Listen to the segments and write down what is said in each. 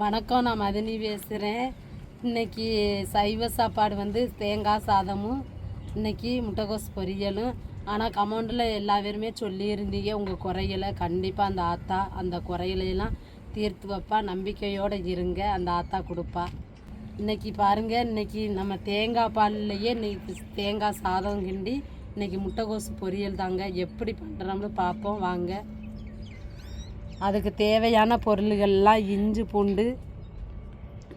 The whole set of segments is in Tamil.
வணக்கம் நான் மதினி பேசுகிறேன் இன்னைக்கு சைவ சாப்பாடு வந்து தேங்காய் சாதமும் இன்னைக்கு முட்டைகோஸ் பொரியலும். ஆனால் கமௌண்டில் எல்லா பேருமே சொல்லியிருந்தீங்க உங்கள் குறைகளை. கண்டிப்பாக அந்த ஆத்தா அந்த குறைகளையெல்லாம் தீர்த்து வைப்பா. நம்பிக்கையோடு இருங்க அந்த ஆத்தா கொடுப்பா. இன்றைக்கி பாருங்கள் இன்றைக்கி நம்ம தேங்காய் பால்லையே இன்னைக்கு தேங்காய் சாதம் கிண்டி இன்றைக்கி முட்டைகோஸ் பொரியல் தாங்க. எப்படி பண்ணுறோம்னு பார்ப்போம். வாங்க. அதுக்கு தேவையான பொருள்கள்லாம் இஞ்சி பூண்டு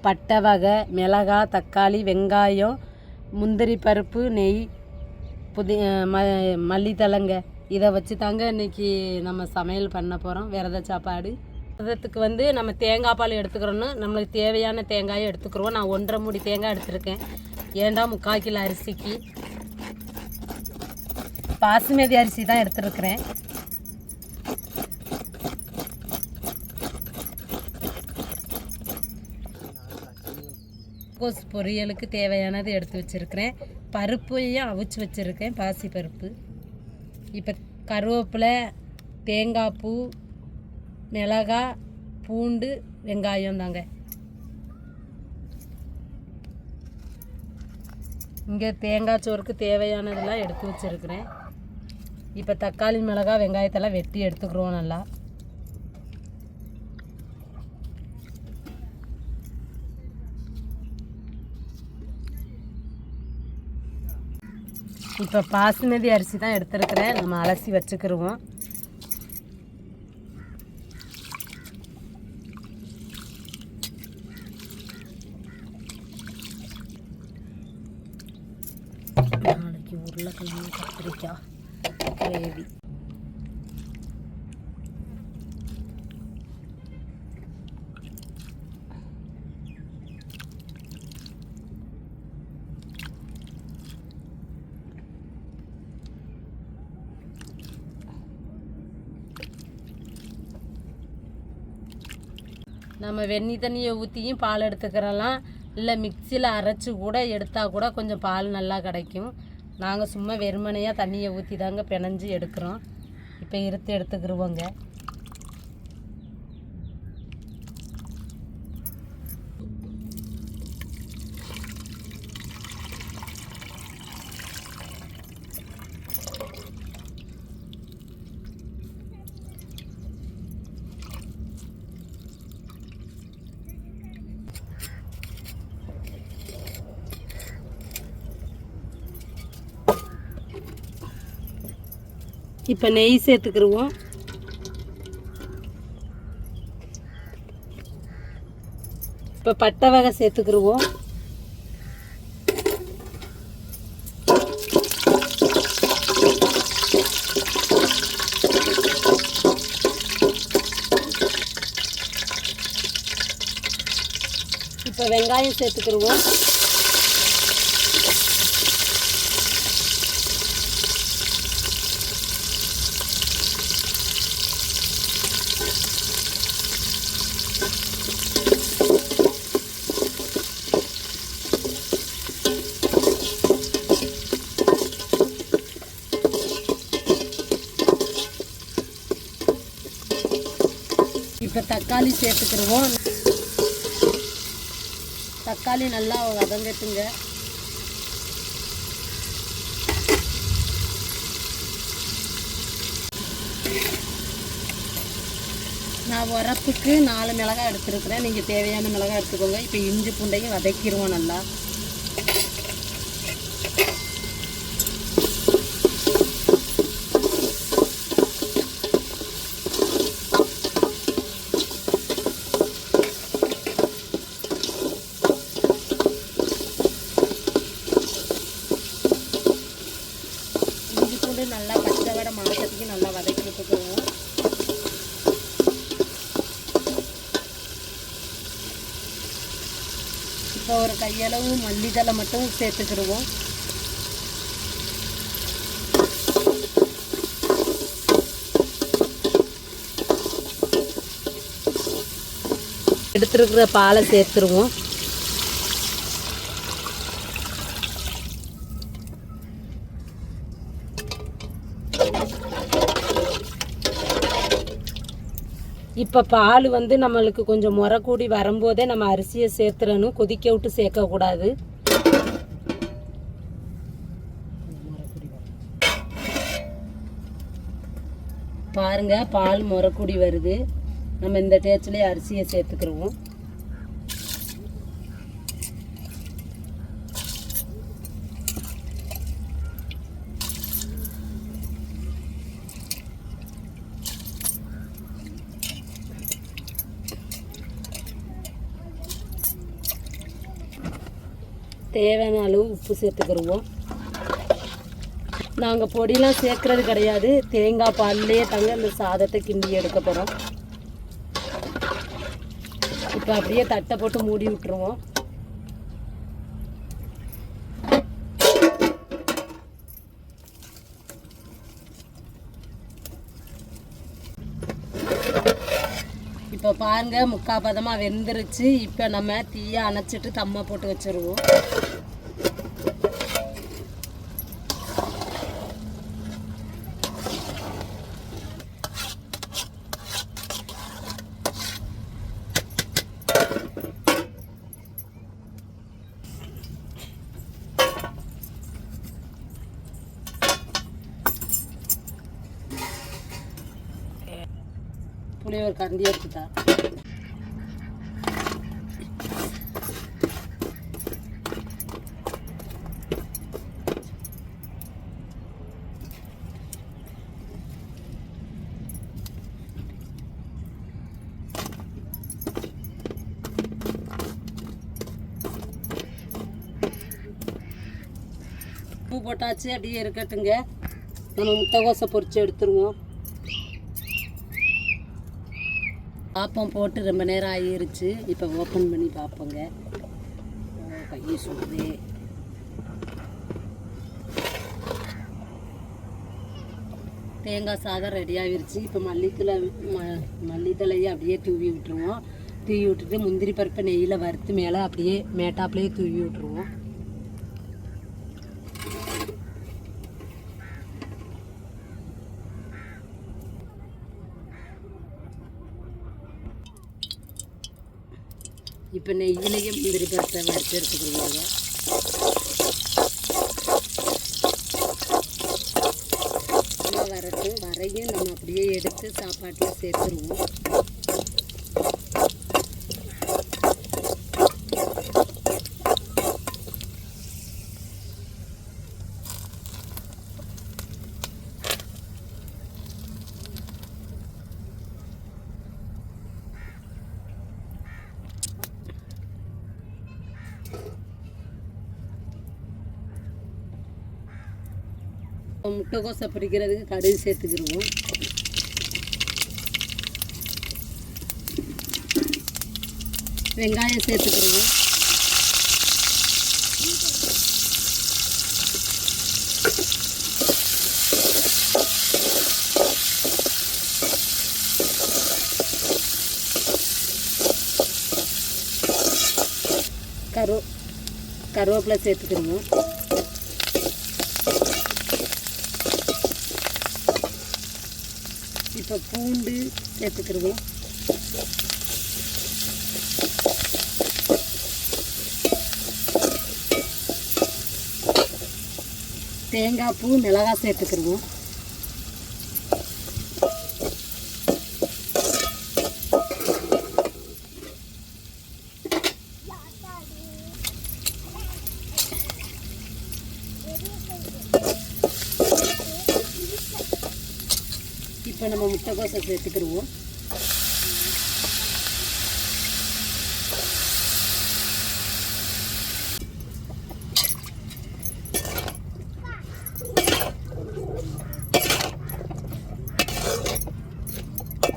பட்டை வகை மிளகா தக்காளி வெங்காயம் முந்திரி பருப்பு நெய் புதி ம மல்லித்தலைங்க இதை வச்சு தாங்க இன்றைக்கி நம்ம சமையல் பண்ண போகிறோம் விரத சாப்பாடு? விரதத்துக்கு வந்து நம்ம தேங்காய் பால் எடுத்துக்கிறோன்னு நம்மளுக்கு தேவையான தேங்காயை எடுத்துக்கிறோம் நான் ஒன்றரை மூடி தேங்காய் எடுத்திருக்கேன். ஏண்டா முக்கால் கிலோ அரிசிக்கு? பாசுமதி அரிசி தான் எடுத்துருக்குறேன். கோஸ் பொரியலுக்கு தேவையானது எடுத்து வச்சுருக்கிறேன். பருப்பையும் அவிச்சு வச்சுருக்கேன் பாசி பருப்பு. இப்போ கருவேப்பிலை தேங்காய் பூ மிளகாய் பூண்டு வெங்காயம் தாங்க. இங்கே தேங்காய் சோறுக்கு தேவையானதெல்லாம் எடுத்து வச்சுருக்கிறேன். இப்போ தக்காளி மிளகாய் வெங்காயத்தெல்லாம் வெட்டி எடுத்துக்கிறோம் நல்லா. இப்போ பாசுமதி அரிசி தான் எடுத்துருக்குறேன். நம்ம அலசி வச்சுக்கிருவோம். நாளைக்கு உருளைக்கிழங்கு கத்திரிக்காய் கிரேவி. நம்ம வெந்நி தண்ணியை ஊற்றியும் பால் எடுத்துக்கிறலாம். இல்லை மிக்சியில் அரைச்சி கூட எடுத்தால் கூட கொஞ்சம் பால் நல்லா கிடைக்கும். நாங்கள் சும்மா வெறுமனையாக தண்ணியை ஊற்றி தாங்க பிணைஞ்சு எடுக்கிறோம். இப்போ இருத்து எடுத்துக்கிருவோங்க. இப்போ நெய் சேர்த்துக்கிருவோம். இப்போ பட்டை வகை சேர்த்துக்கிருவோம். இப்போ வெங்காயம் சேர்த்துக்கிருவோம் இப்போ தக்காளி சேர்த்துக்கிருவோம். தக்காளி நல்லா வதங்கட்டுங்க. நான் உரப்புக்கு நாலு மிளகாய் எடுத்துருக்குறேன். நீங்கள் தேவையான மிளகாய் எடுத்துக்கோங்க. இப்போ இஞ்சி பூண்டையும் வதக்கிடுவோம் நல்லா இஞ்சி பூண்டு நல்லா பச்சை வடை மாசத்துக்கு நல்லா வதக்கி விட்டுக்குவோம் இப்போ ஒரு கையளவு மல்லித்தலை மட்டும் சேர்த்துக்கிடுவோம். எடுத்துருக்கிற பாலை சேர்த்துருவோம். இப்போ பால் வந்து நம்மளுக்கு கொஞ்சம் முறை கூடி வரும்போதே நம்ம அரிசியை சேர்த்துறணும். கொதிக்க விட்டு சேர்க்கக்கூடாது பாருங்க பால் முறை கூடி வருது. நம்ம இந்த டேச்சிலே அரிசியை சேர்த்துக்கிறோம் தேவையான அளவு உப்பு சேர்த்துக்கிடுவோம் நாங்கள் பொடியெலாம் சேர்க்கறது கிடையாது. தேங்காய் பால்லையே தாங்க அந்த சாதத்தை கிண்டி எடுக்க போகிறோம் இப்போ அப்படியே தட்டை போட்டு மூடி விட்டுருவோம் இப்போ பாருங்க முக்கா பதமாக வெந்துருச்சு. இப்போ நம்ம தீயை அணைச்சிட்டு தம்மை போட்டு வச்சிருவோம். புளியோர் ஒரு கரண்டி எடுத்துட்டா. உப்பு போட்டாச்சு அப்படியே இருக்கட்டுங்க நம்ம முத்தகோசை பொறிச்சு எடுத்துருவோம். பாப்பம் போட்டு ரொம்ப நேரம் ஆகிருச்சு. இப்போ ஓப்பன் பண்ணி பார்ப்போங்க. ஓ, கையை தேங்காய் சாதம் ரெடி ஆகிருச்சு. இப்போ மல்லித்தலை ம மல்லித்தலையை அப்படியே தூவி விட்டுருவோம். தூவி விட்டுட்டு முந்திரி பருப்பை நெய்யில் வறுத்து மேலே அப்படியே மேட்டாப்லேயே தூவி விட்டுருவோம். இப்போ நெய்யிலேயே முந்திரி பருப்பை வறுத்து எடுத்துக்கிடுவாங்க வரட்டும் வரையும் நம்ம அப்படியே எடுத்து சாப்பாட்டில் சேர்த்துருவோம். முட்டைக்கோசை பிடிக்கிறதுக்கு கடுகு சேர்த்துக்கிடுவோம் வெங்காயம் சேர்த்துக்கிடுவோம் கருவ கருவேப்பிலை சேர்த்துக்கிடுவோம் இப்போ பூண்டு சேர்த்துக்கிடுவோம் தேங்காய் பூ மிளகாய் சேர்த்துக்கிடுவோம் முட்டை நம்ம சேர்த்துக்கிடுவோம்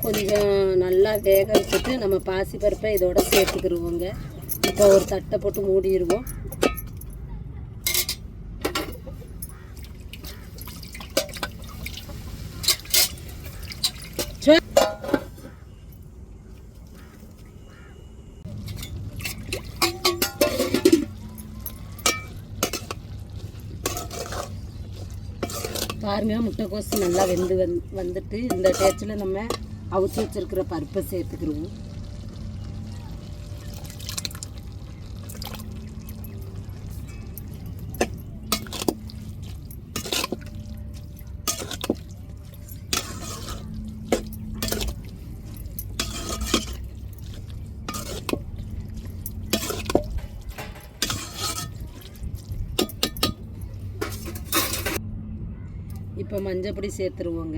கொஞ்சம் நல்லா வேக வச்சுட்டு நம்ம பாசிப்பருப்பை இதோட சேர்த்துக்கிடுவோங்க இப்போ ஒரு தட்டை போட்டு மூடிடுவோம். பாருங்க முட்டைக்கோசு நல்லா வெந்து வந் வந்துட்டு இந்த டேச்சில் நம்ம அவுச்சி வச்சிருக்கிற பருப்பை சேர்த்துக்கிடுவோம் இப்போ மஞ்சப்பொடி சேர்த்துருவோங்க.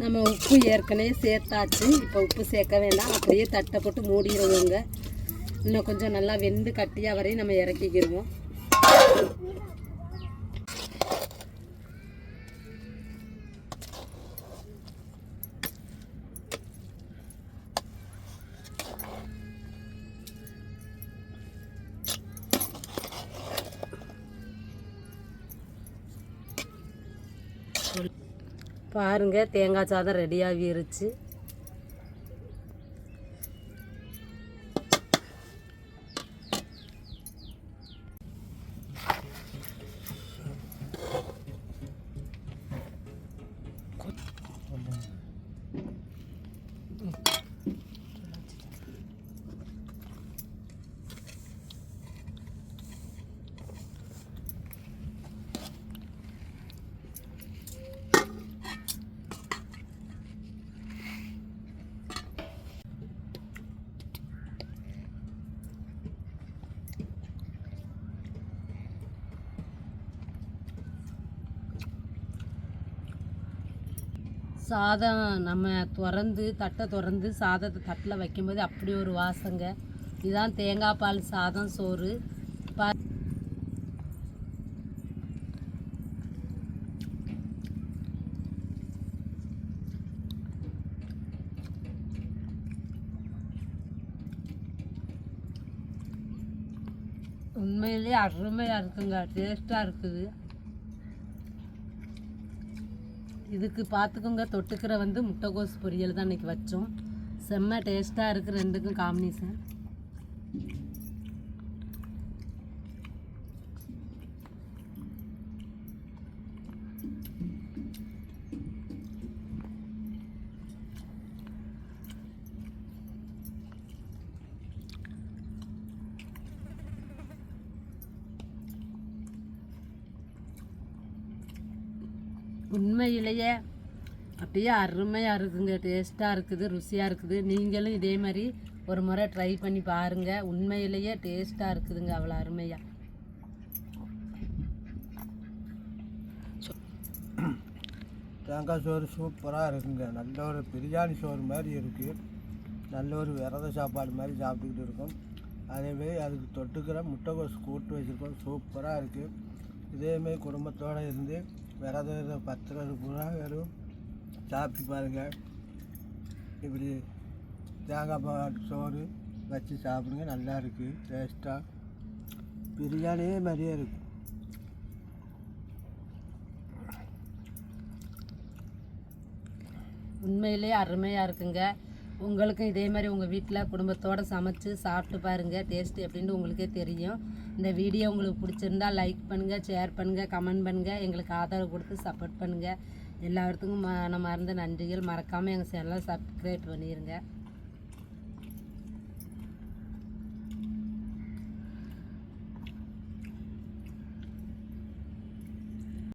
நம்ம உப்பு ஏற்கனவே சேர்த்தாச்சு. இப்போ உப்பு சேர்க்க வேண்டாம். அப்படியே தட்டை போட்டு மூடிடுவோங்க இன்னும் கொஞ்சம் நல்லா வெந்து கட்டியாக வரையும் நம்ம இறக்கிக்கிடுவோம் பாருங்க தேங்காய் சாதம் ரெடியாகிருச்சு சாதம் நம்ம திறந்து தட்டை திறந்து சாதத்தை தட்டில் வைக்கும்போது அப்படி ஒரு வாசங்க. இதுதான் தேங்காய் பால் சாதம் சோறு. பா உண்மையிலேயே அருமையாக இருக்குங்க. டேஸ்ட்டாக இருக்குது. இதுக்கு பார்த்துக்கோங்க. தொட்டுக்கிற வந்து முட்டைகோஸ் பொரியல் தான் இன்றைக்கி வச்சோம். செம்ம டேஸ்ட்டாக இருக்குது ரெண்டுக்கும் காம்பினேஷன் உண்மையிலேயே அப்படியே அருமையாக இருக்குங்க. டேஸ்ட்டாக இருக்குது ருசியாக இருக்குது. நீங்களும் இதே மாதிரி ஒரு முறை ட்ரை பண்ணி பாருங்கள் உண்மையிலேயே டேஸ்ட்டாக இருக்குதுங்க அவ்வளோ அருமையாக தேங்காய் சோறு சூப்பராக இருக்குங்க. நல்ல ஒரு பிரியாணி சோறு மாதிரி இருக்குது நல்ல ஒரு விரத சாப்பாடு மாதிரி சாப்பிட்டுக்கிட்டு இருக்கோம். அதேமாரி அதுக்கு தொட்டுக்கிற முட்டைகோஸ் கூட்டு வச்சுருக்கோம். சூப்பராக இருக்குது இதேமாரி குடும்பத்தோடு இருந்து விரதம் பத்திரம் பூரா வெறும் சாப்பிட்டு பாருங்கள் இப்படி தேங்காய் பால் சோறு வச்சு சாப்பிடுங்க நல்லா இருக்குது டேஸ்ட்டாக பிரியாணியே மாதிரியே இருக்கும் உண்மையிலேயே அருமையாக இருக்குங்க. உங்களுக்கும் இதே மாதிரி உங்கள் வீட்டில் குடும்பத்தோடு சமைச்சு சாப்பிட்டு பாருங்கள் டேஸ்ட் எப்படின்னு உங்களுக்கே தெரியும். இந்த வீடியோ உங்களுக்கு பிடிச்சிருந்தா லைக் பண்ணுங்கள் ஷேர் பண்ணுங்கள் கமெண்ட் பண்ணுங்கள் எங்களுக்கு ஆதரவு கொடுத்து சப்போர்ட் பண்ணுங்கள் எல்லாத்துக்கும் மன மறந்த நன்றிகள். மறக்காமல் எங்கள் சேனலை சப்ஸ்கிரைப் பண்ணிடுங்க